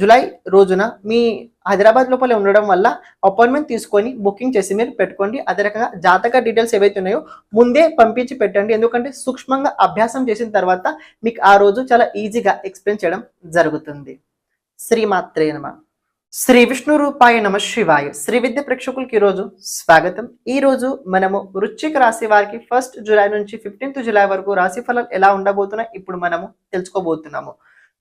July రోజున మీ హైదరాబాద్ లోపల ఉండడం వల్ల అపాయింట్మెంట్ తీసుకొని బుకింగ్ చేసి మీరు పెట్టుకోండి. అదే రకంగా జాతక డీటెయిల్స్ ఏవైతే ఉన్నాయో ముందే పంపించి పెట్టండి. ఎందుకంటే సూక్ష్మంగా అభ్యాసం చేసిన తర్వాత మీకు ఆ రోజు చాలా ఈజీగా ఎక్స్ప్లెయిన్ చేయడం జరుగుతుంది. శ్రీమాత్రే నమ. శ్రీ విష్ణు రూపాయ నమ శివాయ. శ్రీ విద్య ప్రేక్షకులకి ఈరోజు స్వాగతం. ఈ రోజు మనము వృశ్చిక రాశి వారికి ఫస్ట్ జూలై నుంచి ఫిఫ్టీన్త్ జూలై వరకు రాశి ఫలాలు ఎలా ఉండబోతున్నాయి ఇప్పుడు మనము తెలుసుకోబోతున్నాము.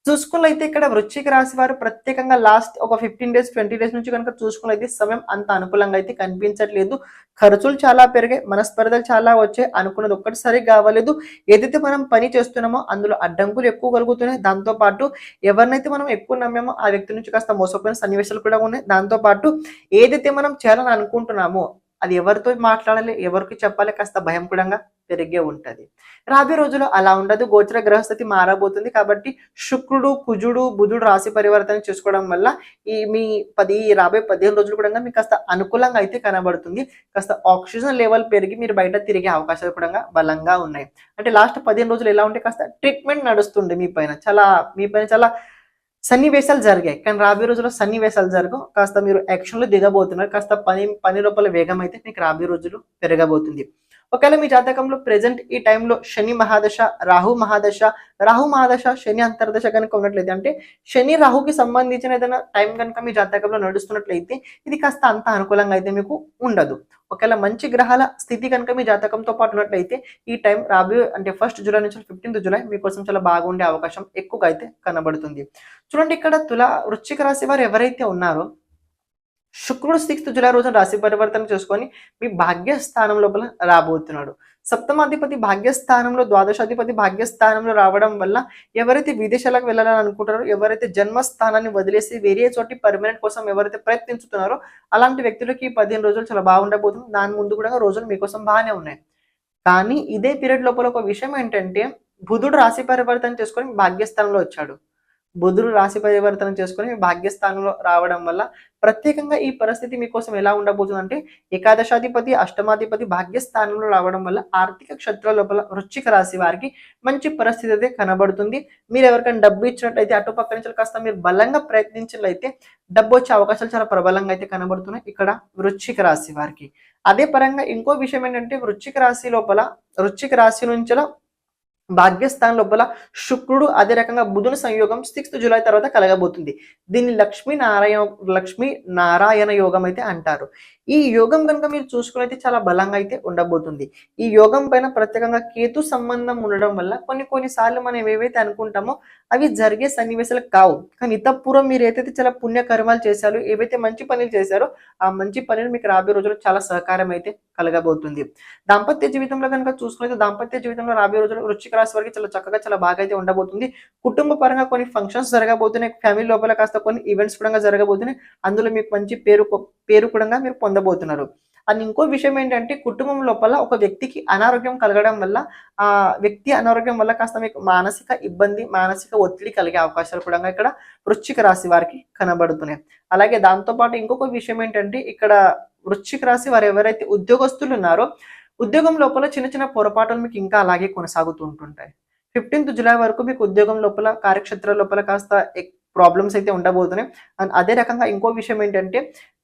చూసుకున్నైతే ఇక్కడ వృశ్చిక రాశి వారు ప్రత్యేకంగా లాస్ట్ ఒక ఫిఫ్టీన్ డేస్ ట్వంటీ డేస్ నుంచి కనుక చూసుకున్నైతే సమయం అంత అనుకూలంగా అయితే కనిపించట్లేదు. ఖర్చులు చాలా పెరిగాయి మనస్పర్ధలు చాలా వచ్చాయి. అనుకున్నది ఒక్కటిసారి కావలేదు. ఏదైతే మనం పని చేస్తున్నామో అందులో అడ్డంకులు ఎక్కువ కలుగుతున్నాయి. దాంతో పాటు ఎవరినైతే మనం ఎక్కువ నమ్మామో ఆ వ్యక్తి నుంచి కాస్త మోసపోయిన సన్నివేశాలు కూడా ఉన్నాయి. దాంతో పాటు ఏదైతే మనం చేయాలని అనుకుంటున్నామో అది ఎవరితో మాట్లాడాలి ఎవరికి చెప్పాలి కాస్త భయం కూడా పెరిగే ఉంటుంది. రాబోయే రోజుల్లో అలా ఉండదు. గోచర గ్రహస్థితి మారబోతుంది కాబట్టి శుక్రుడు కుజుడు బుధుడు రాశి పరివర్తన చేసుకోవడం వల్ల ఈ మీ పది రాబోయే పదిహేను రోజులు కూడా మీకు కాస్త అనుకూలంగా అయితే కనబడుతుంది. కాస్త ఆక్సిజన్ లెవెల్ పెరిగి మీరు బయట తిరిగే అవకాశాలు కూడా బలంగా ఉన్నాయి. అంటే లాస్ట్ పదిహేను రోజులు ఎలా ఉంటే కాస్త ట్రీట్మెంట్ నడుస్తుంది మీ పైన. చాలా మీ పైన చాలా సన్నివేశాలు జరిగాయి. కానీ రాబోయే రోజుల్లో సన్నివేశాలు జరగవు. కాస్త మీరు యాక్షన్లో దిగబోతున్నారు. కాస్త పని పని లోపల వేగం అయితే మీకు రాబోయే రోజులు పెరగబోతుంది. ఒకవేళ మీ జాతకంలో ప్రెసెంట్ ఈ టైంలో శని మహాదశ రాహు మహాదశ రాహు మహాదశ శని అంతర్దశ కనుక ఉన్నట్లయితే అంటే శని రాహుకి సంబంధించిన ఏదైనా టైం కనుక మీ జాతకంలో నడుస్తున్నట్లయితే ఇది కాస్త అంత అనుకూలంగా అయితే మీకు ఉండదు. ఒకవేళ మంచి గ్రహాల స్థితి కనుక మీ జాతకంతో పాటు ఉన్నట్లయితే ఈ టైం రాబోయే అంటే ఫస్ట్ జూలై నుంచి ఫిఫ్టీన్త్ జూలై మీకోసం చాలా బాగుండే అవకాశం ఎక్కువగా అయితే కనబడుతుంది. చూడండి ఇక్కడ తుల వృశ్చిక రాశి వారు ఎవరైతే ఉన్నారో శుక్రుడు సిక్స్త్ జులై రోజున రాశి పరివర్తన చేసుకొని మీ భాగ్యస్థానం లోపల రాబోతున్నాడు. సప్తమాధిపతి భాగ్యస్థానంలో ద్వాదశాధిపతి భాగ్యస్థానంలో రావడం వల్ల ఎవరైతే విదేశాలకు వెళ్ళాలని అనుకుంటారో ఎవరైతే జన్మస్థానాన్ని వదిలేసి వేరే చోటి పర్మనెంట్ కోసం ఎవరైతే ప్రయత్నించుతున్నారో అలాంటి వ్యక్తులకి ఈ పదిహేను రోజులు చాలా బాగుండబోతుంది దాని ముందు కూడా రోజులు మీకోసం బాగానే ఉన్నాయి. కానీ ఇదే పీరియడ్ లోపల ఒక విషయం ఏంటంటే బుధుడు రాశి పరివర్తన చేసుకొని భాగ్యస్థానంలో వచ్చాడు. బుధుడు రాశి పరివర్తనం చేసుకుని భాగ్యస్థానంలో రావడం వల్ల ప్రత్యేకంగా ఈ పరిస్థితి మీకోసం ఎలా ఉండబోతుంది అంటే ఏకాదశాధిపతి అష్టమాధిపతి భాగ్యస్థానంలో రావడం వల్ల ఆర్థిక క్షేత్ర లోపల వృశ్చిక రాశి వారికి మంచి పరిస్థితి అయితే కనబడుతుంది. మీరు ఎవరికైనా డబ్బు ఇచ్చినట్లయితే అటుపక్క నుంచి కాస్త మీరు బలంగా ప్రయత్నించినట్లయితే డబ్బు వచ్చే అవకాశాలు చాలా ప్రబలంగా అయితే కనబడుతున్నాయి ఇక్కడ వృశ్చిక రాశి వారికి. అదే పరంగా ఇంకో విషయం ఏంటంటే వృశ్చిక రాశి లోపల వృశ్చిక రాశి నుంచి భాగ్యస్థానం లోపల శుక్రుడు అదే రకంగా బుధుని సంయోగం సిక్స్త్ జూలై తర్వాత కలగబోతుంది. దీన్ని లక్ష్మీ నారాయణ లక్ష్మీ నారాయణ యోగం అయితే అంటారు. ఈ యోగం కనుక మీరు చూసుకునైతే చాలా బలంగా అయితే ఉండబోతుంది. ఈ యోగం పైన ప్రత్యేకంగా కేతు సంబంధం ఉండడం వల్ల కొన్ని కొన్నిసార్లు మనం ఏవైతే అనుకుంటామో అవి జరిగే సన్నివేశాలు కావు. కానీ ఇతపూర్వం మీరు ఏదైతే చాలా పుణ్యకర్మాలు చేశారో ఏవైతే మంచి పనులు చేశారో ఆ మంచి పనులు మీకు రాబోయే రోజుల్లో చాలా సహకారం అయితే కలగబోతుంది. దాంపత్య జీవితంలో కనుక చూసుకున్నైతే దాంపత్య జీవితంలో రాబోయే రోజుల్లో వృశ్చిక రాశి వారికి చాలా చక్కగా చాలా బాగా అయితే ఉండబోతుంది. కుటుంబ పరంగా కొన్ని ఫంక్షన్స్ జరగబోతున్నాయి. ఫ్యామిలీ లోపల కాస్త కొన్ని ఈవెంట్స్ కూడా జరగబోతున్నాయి. అందులో మీకు మంచి పేరు పేరు కూడా మీరు పొందబోతున్నారు. అండ్ ఇంకో విషయం ఏంటంటే కుటుంబం లోపల ఒక వ్యక్తికి అనారోగ్యం కలగడం వల్ల ఆ వ్యక్తి అనారోగ్యం వల్ల కాస్త మీకు మానసిక ఇబ్బంది మానసిక ఒత్తిడి కలిగే అవకాశాలు కూడా ఇక్కడ వృశ్చిక రాశి వారికి కనబడుతున్నాయి. అలాగే దాంతోపాటు ఇంకొక విషయం ఏంటంటే ఇక్కడ వృశ్చిక రాశి వారు ఎవరైతే ఉద్యోగస్తులు ఉన్నారో ఉద్యోగం లోపల చిన్న చిన్న పొరపాట్లు మీకు ఇంకా అలాగే కొనసాగుతూ ఉంటుంటాయి. ఫిఫ్టీన్త్ జులై వరకు మీకు ఉద్యోగం లోపల కార్యక్షేత్ర లోపల కాస్త ప్రాబ్లమ్స్ అయితే ఉండబోతున్నాయి. అండ్ అదే రకంగా ఇంకో విషయం ఏంటంటే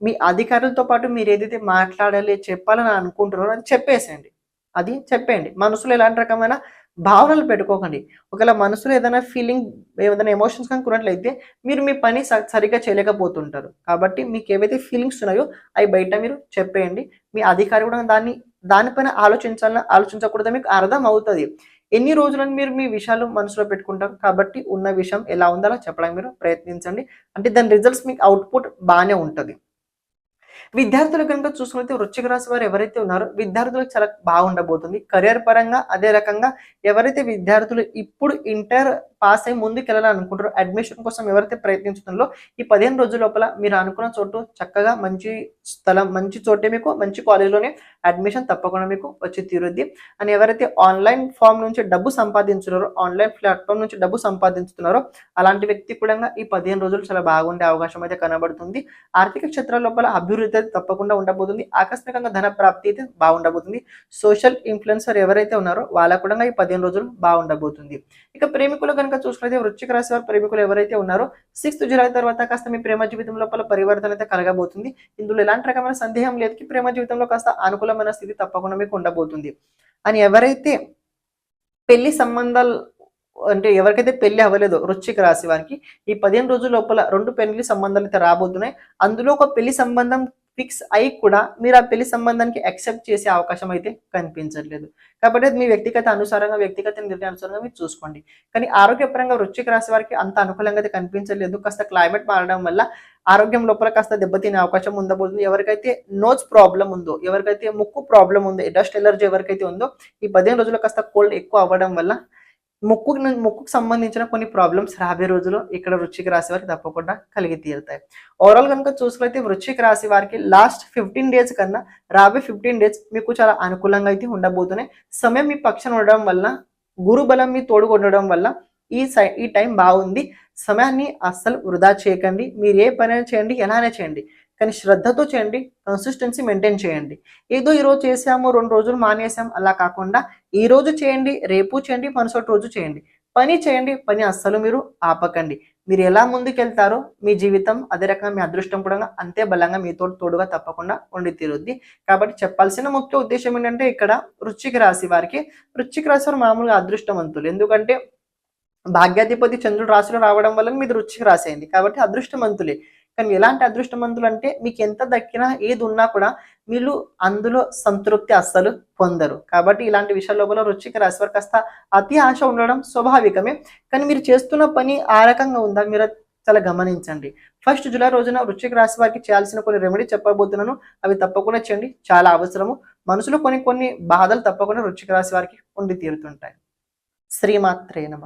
మీ అధికారులతో పాటు మీరు ఏదైతే మాట్లాడాలి చెప్పాలని అనుకుంటున్నారో అని చెప్పేసేయండి. అది చెప్పేయండి. మనసులో ఎలాంటి రకమైన భావనలు పెట్టుకోకండి. ఒకవేళ మనసులో ఏదైనా ఫీలింగ్ ఏదైనా ఎమోషన్స్ కనుకున్నట్లయితే మీరు మీ పని సరిగ్గా చేయలేకపోతుంటారు. కాబట్టి మీకు ఏవైతే ఫీలింగ్స్ ఉన్నాయో అవి బయట మీరు చెప్పేయండి. మీ అధికారి కూడా దాన్ని దానిపైన ఆలోచించాలని ఆలోచించకూడదు మీకు అర్థం అవుతుంది. ఎన్ని రోజులను మీరు మీ విషయాలు మనసులో పెట్టుకుంటారు కాబట్టి ఉన్న విషయం ఎలా ఉందో అలా చెప్పడానికి మీరు ప్రయత్నించండి. అంటే దాని రిజల్ట్స్ మీకు అవుట్పుట్ బాగానే ఉంటుంది. విద్యార్థులు కనుక చూసుకుంటే వృశ్చిక రాశి వారు ఎవరైతే ఉన్నారో విద్యార్థులకు చాలా బాగుండబోతుంది. కెరియర్ పరంగా అదే రకంగా ఎవరైతే విద్యార్థులు ఇప్పుడు ఇంటర్ పాస్ అయి ముందుకు వెళ్ళాలనుకుంటారో అడ్మిషన్ కోసం ఎవరైతే ప్రయత్నిస్తున్నారో ఈ పదిహేను రోజుల లోపల మీరు అనుకున్న చోటు చక్కగా మంచి స్థలం మంచి చోటే మీకు మంచి కాలేజీలోనే అడ్మిషన్ తప్పకుండా మీకు వచ్చి తీరుద్ది. అని ఎవరైతే ఆన్లైన్ ఫామ్ నుంచి డబ్బు సంపాదించున్నారో ఆన్లైన్ ప్లాట్ఫామ్ నుంచి డబ్బు సంపాదించుతున్నారో అలాంటి వ్యక్తి కూడా ఈ పదిహేను రోజులు చాలా బాగుండే అవకాశం అయితే కనబడుతుంది. ఆర్థిక క్షేత్రాల లోపల అభివృద్ధి అయితే తప్పకుండా ఉండబోతుంది. ఆకస్మికంగా ధన ప్రాప్తి అయితే బాగుండబోతుంది. సోషల్ ఇన్ఫ్లుయెన్సర్ ఎవరైతే ఉన్నారో వాళ్ళకు కూడా ఈ పదిహేను రోజులు బాగుండబోతుంది. ఇక ప్రేమికులు కనుక చూసుకుంటే వృశ్చిక రాశి వారి ప్రేమికులు ఎవరైతే ఉన్నారో సిక్స్త్ జులై తర్వాత కాస్త మీ ప్రేమ జీవితం లోపల పరివర్తన అయితే కలగబోతుంది. ఇందులో ఎలాంటి రకమైన సందేహం లేదు కి ప్రేమ జీవితంలో కాస్త అనుకూలమైన స్థితి తప్పకుండా మీకు ఉండబోతుంది. అని ఎవరైతే పెళ్ళి సంబంధాలు అంటే ఎవరికైతే పెళ్ళి అవ్వలేదో వృశ్చిక రాశి వారికి ఈ పదిహేను రోజుల లోపల రెండు పెళ్ళి సంబంధాలు అయితే రాబోతున్నాయి. అందులో ఒక పెళ్ళి సంబంధం ఫిక్స్ అయి కూడా మీరు ఆ పెళ్ళి సంబంధానికి యాక్సెప్ట్ చేసే అవకాశం అయితే కనిపించట్లేదు. కాబట్టి మీ వ్యక్తిగత అనుసారంగా వ్యక్తిగత నిర్ణయానుసారంగా మీరు చూసుకోండి. కానీ ఆరోగ్యపరంగా వృశ్చిక రాశి వారికి అంత అనుకూలంగా అయితే కనిపించలేదు కాస్త క్లైమేట్ మారడం వల్ల ఆరోగ్యం లోపల కాస్త దెబ్బతినే అవకాశం ఉండబోతుంది. ఎవరికైతే నోస్ ప్రాబ్లం ఉందో ఎవరికైతే ముక్కు ప్రాబ్లం ఉందో డస్ట్ ఎలర్జీ ఎవరికైతే ఉందో ఈ పదిహేను రోజుల్లో కాస్త కోల్డ్ ఎక్కువ అవ్వడం వల్ల ముక్కు ముక్కుకు సంబంధించిన కొన్ని ప్రాబ్లమ్స్ రాబోయే రోజుల్లో ఇక్కడ వృశ్చిక రాశి వారికి తప్పకుండా కలిగి తీరుతాయి. ఓవరాల్ కనుక చూసుకున్నైతే వృశ్చిక రాశి వారికి లాస్ట్ ఫిఫ్టీన్ డేస్ కన్నా రాబోయే ఫిఫ్టీన్ డేస్ మీకు చాలా అనుకూలంగా అయితే ఉండబోతున్నాయి. సమయం మీ పక్షం ఉండడం వల్ల గురు బలం మీ తోడుగుండడం వల్ల ఈ సై ఈ టైం బాగుంది. సమయాన్ని అస్సలు వృధా చేయకండి. మీరు ఏ పనైనా చేయండి ఎలానే చేయండి. కానీ శ్రద్ధతో చేయండి కన్సిస్టెన్సీ మెయింటైన్ చేయండి. ఏదో ఈరోజు చేసాము రెండు రోజులు మానేసాం అలా కాకుండా ఈ రోజు చేయండి రేపు చేయండి మరుసటి రోజు చేయండి. పని చేయండి పని అస్సలు మీరు ఆపకండి. మీరు ఎలా ముందుకెళ్తారో మీ జీవితం అదే రకంగా మీ అదృష్టం కూడా అంతే బలంగా మీతో తోడుగా తప్పకుండా ఉండి తీరుద్ది. కాబట్టి చెప్పాల్సిన ముఖ్య ఉద్దేశం ఏంటంటే ఇక్కడ వృశ్చిక రాశి వారికి వృశ్చిక రాశి వారు మామూలుగా అదృష్టవంతులు. ఎందుకంటే భాగ్యాధిపతి చంద్రుడు రాశిలో రావడం వల్ల మీది వృశ్చిక రాశి అయింది. కాబట్టి అదృష్టవంతులే. కానీ ఎలాంటి అదృష్టమంతులు అంటే మీకు ఎంత దక్కినా ఏది ఉన్నా కూడా వీళ్ళు అందులో సంతృప్తి అస్సలు పొందరు. కాబట్టి ఇలాంటి విషయాల లోపల రుచిక రాశి వారు కాస్త అతి ఆశ ఉండడం స్వాభావికమే. కానీ మీరు చేస్తున్న పని ఆ రకంగా ఉందా? మీరు చాలా గమనించండి. ఫస్ట్ జూలై రోజున వృశ్చిక రాశి వారికి చేయాల్సిన కొన్ని రెమెడీ చెప్పబోతున్నాను. అవి తప్పకుండా చేయండి. చాలా అవసరము. మనసులో కొన్ని కొన్ని బాధలు తప్పకుండా వృశ్చిక రాశి వారికి ఉండి తీరుతుంటాయి. శ్రీమాత్రే నమ.